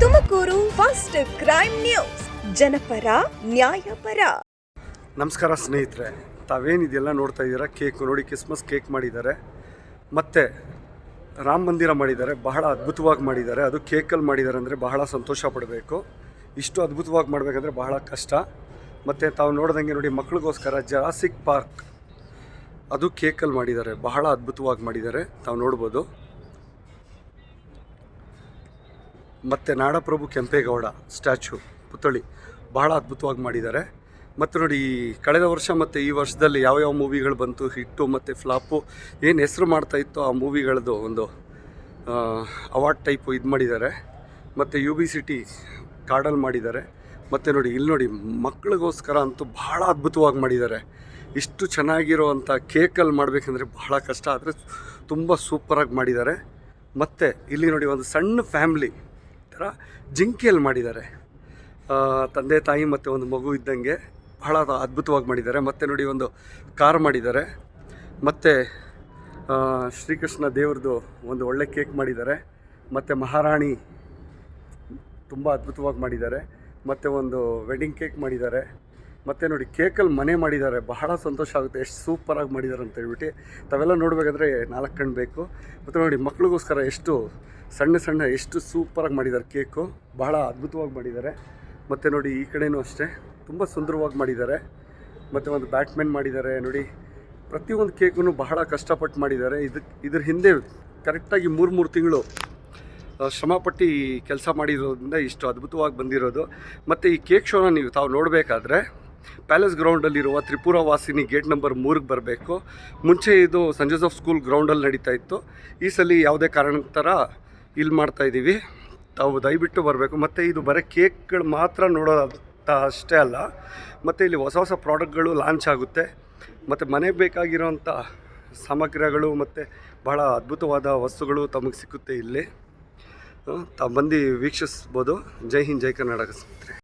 Tumakuru first crime news. ಜನಪರ, ನ್ಯಾಯಪರ. ನಮಸ್ಕಾರ ಸ್ನೇಹಿತರೆ. ತಾವೇನಿದೆಲ್ಲ ನೋಡ್ತಾ ಇದ್ದೀರಾ? ಕೇಕ್ ನೋಡಿ ಕ್ರಿಸ್ಮಸ್ ಕೇಕ್ ಮಾಡಿದ್ದಾರೆ. ಮತ್ತೆ ರಾಮ ಮಂದಿರ ಮಾಡಿದ್ದಾರೆ, ಬಹಳ ಅದ್ಭುತವಾಗಿ ಮಾಡಿದ್ದಾರೆ. ಅದು ಕೇಕಲ್ಲಿ ಮಾಡಿದ್ದಾರೆ ಅಂದರೆ ಬಹಳ ಸಂತೋಷ ಪಡಬೇಕು. ಇಷ್ಟು ಅದ್ಭುತವಾಗಿ ಮಾಡಬೇಕಂದ್ರೆ ಬಹಳ ಕಷ್ಟ. ಮತ್ತು ತಾವು ನೋಡ್ದಂಗೆ ನೋಡಿ ಮಕ್ಕಳಿಗೋಸ್ಕರ ಜರಾಸಿಕ್ ಪಾರ್ಕ್ ಅದು ಕೇಕಲ್ಲಿ ಮಾಡಿದ್ದಾರೆ. ಬಹಳ ಅದ್ಭುತವಾಗಿ ಮಾಡಿದ್ದಾರೆ. ತಾವು ನೋಡ್ಬೋದು. ಮತ್ತು ನಾಡಪ್ರಭು ಕೆಂಪೇಗೌಡ ಸ್ಟ್ಯಾಚು ಪುತ್ಥಳಿ ಬಹಳ ಅದ್ಭುತವಾಗಿ ಮಾಡಿದ್ದಾರೆ. ಮತ್ತು ನೋಡಿ ಕಳೆದ ವರ್ಷ ಮತ್ತು ಈ ವರ್ಷದಲ್ಲಿ ಯಾವ ಯಾವ ಮೂವಿಗಳು ಬಂತು, ಹಿಟ್ಟು ಮತ್ತು ಫ್ಲಾಪು, ಏನು ಹೆಸರು ಮಾಡ್ತಾ ಇತ್ತು ಆ ಮೂವಿಗಳದ್ದು ಒಂದು ಅವಾರ್ಡ್ ಟೈಪು ಇದು ಮಾಡಿದ್ದಾರೆ. ಮತ್ತು ಯು ಬಿ ಸಿಟಿ ಕಾರ್ಡಲ್ಲಿ ಮಾಡಿದ್ದಾರೆ. ಮತ್ತು ನೋಡಿ, ಇಲ್ಲಿ ನೋಡಿ ಮಕ್ಕಳಿಗೋಸ್ಕರ ಅಂತೂ ಭಾಳ ಅದ್ಭುತವಾಗಿ ಮಾಡಿದ್ದಾರೆ. ಇಷ್ಟು ಚೆನ್ನಾಗಿರೋವಂಥ ಕೇಕಲ್ಲಿ ಮಾಡಬೇಕಂದ್ರೆ ಬಹಳ ಕಷ್ಟ, ಆದರೆ ತುಂಬ ಸೂಪರಾಗಿ ಮಾಡಿದ್ದಾರೆ. ಮತ್ತು ಇಲ್ಲಿ ನೋಡಿ, ಒಂದು ಸಣ್ಣ ಫ್ಯಾಮ್ಲಿ ಥರ ಜಿಂಕೆಯಲ್ಲಿ ಮಾಡಿದ್ದಾರೆ. ತಂದೆ ತಾಯಿ ಮತ್ತು ಒಂದು ಮಗು ಇದ್ದಂಗೆ ಬಹಳ ಅದ್ಭುತವಾಗಿ ಮಾಡಿದ್ದಾರೆ. ಮತ್ತು ನೋಡಿ ಒಂದು ಕಾರ್ ಮಾಡಿದ್ದಾರೆ. ಮತ್ತು ಶ್ರೀಕೃಷ್ಣ ದೇವ್ರದ್ದು ಒಂದು ಒಳ್ಳೆ ಕೇಕ್ ಮಾಡಿದ್ದಾರೆ. ಮತ್ತು ಮಹಾರಾಣಿ ತುಂಬ ಅದ್ಭುತವಾಗಿ ಮಾಡಿದ್ದಾರೆ. ಮತ್ತು ಒಂದು ವೆಡ್ಡಿಂಗ್ ಕೇಕ್ ಮಾಡಿದ್ದಾರೆ. ಮತ್ತು ನೋಡಿ ಕೇಕಲ್ಲಿ ಮನೆ ಮಾಡಿದ್ದಾರೆ. ಬಹಳ ಸಂತೋಷ ಆಗುತ್ತೆ. ಎಷ್ಟು ಸೂಪರಾಗಿ ಮಾಡಿದ್ದಾರೆ ಅಂತ ಹೇಳ್ಬಿಟ್ಟು. ತಾವೆಲ್ಲ ನೋಡಬೇಕಾದ್ರೆ ನಾಲ್ಕು ಕಣ್ಣು ಬೇಕು. ಮತ್ತು ನೋಡಿ, ಮಕ್ಳಿಗೋಸ್ಕರ ಎಷ್ಟು ಸಣ್ಣ ಸಣ್ಣ ಎಷ್ಟು ಸೂಪರಾಗಿ ಮಾಡಿದ್ದಾರೆ ಕೇಕು. ಬಹಳ ಅದ್ಭುತವಾಗಿ ಮಾಡಿದ್ದಾರೆ. ಮತ್ತು ನೋಡಿ, ಈ ಕಡೆಯೂ ಅಷ್ಟೇ. ತುಂಬ ಸುಂದರವಾಗಿ ಮಾಡಿದ್ದಾರೆ. ಮತ್ತು ಒಂದು ಬ್ಯಾಟ್ಮೆನ್ ಮಾಡಿದ್ದಾರೆ. ನೋಡಿ, ಪ್ರತಿಯೊಂದು ಕೇಕನ್ನು ಬಹಳ ಕಷ್ಟಪಟ್ಟು ಮಾಡಿದ್ದಾರೆ. ಇದಕ್ಕೆ ಇದ್ರ ಹಿಂದೆ ಕರೆಕ್ಟಾಗಿ ಮೂರು ಮೂರು ತಿಂಗಳು ಶ್ರಮಪಟ್ಟು ಕೆಲಸ ಮಾಡಿರೋದ್ರಿಂದ ಇಷ್ಟು ಅದ್ಭುತವಾಗಿ ಬಂದಿರೋದು. ಮತ್ತು ಈ ಕೇಕ್ ಶೋನ ನೀವು ತಾವು ನೋಡಬೇಕಾದ್ರೆ ಪ್ಯಾಲೇಸ್ ಗ್ರೌಂಡಲ್ಲಿರುವ ತ್ರಿಪುರ ವಾಸಿನಿ ಗೇಟ್ ನಂಬರ್ ಮೂರಿಗೆ ಬರಬೇಕು. ಮುಂಚೆ ಇದು ಸಂತ್ ಜೋಸಫ್ ಸ್ಕೂಲ್ ಗ್ರೌಂಡಲ್ಲಿ ನಡೀತಾ ಇತ್ತು. ಈ ಸಲ ಯಾವುದೇ ಕಾರಣಕ್ತರ ಇಲ್ಲಿ ಮಾಡ್ತಾ ಇದ್ದೀವಿ. ತಾವು ದಯವಿಟ್ಟು ಬರಬೇಕು. ಮತ್ತು ಇದು ಬರೀ ಕೇಕ್ಗಳು ಮಾತ್ರ ನೋಡೋದ ಅಷ್ಟೇ ಅಲ್ಲ. ಮತ್ತು ಇಲ್ಲಿ ಹೊಸ ಹೊಸ ಪ್ರಾಡಕ್ಟ್ಗಳು ಲಾಂಚ್ ಆಗುತ್ತೆ. ಮತ್ತು ಮನೆಗೆ ಬೇಕಾಗಿರೋಂಥ ಸಾಮಗ್ರಿಗಳು ಮತ್ತು ಬಹಳ ಅದ್ಭುತವಾದ ವಸ್ತುಗಳು ತಮಗೆ ಸಿಕ್ಕುತ್ತೆ ಇಲ್ಲಿ. ತಾವು ಬಂದು ವೀಕ್ಷಿಸ್ಬೋದು. ಜೈ ಹಿಂದ್, ಜೈ ಕರ್ನಾಟಕ ಸ್ನೇಹಿತರೆ.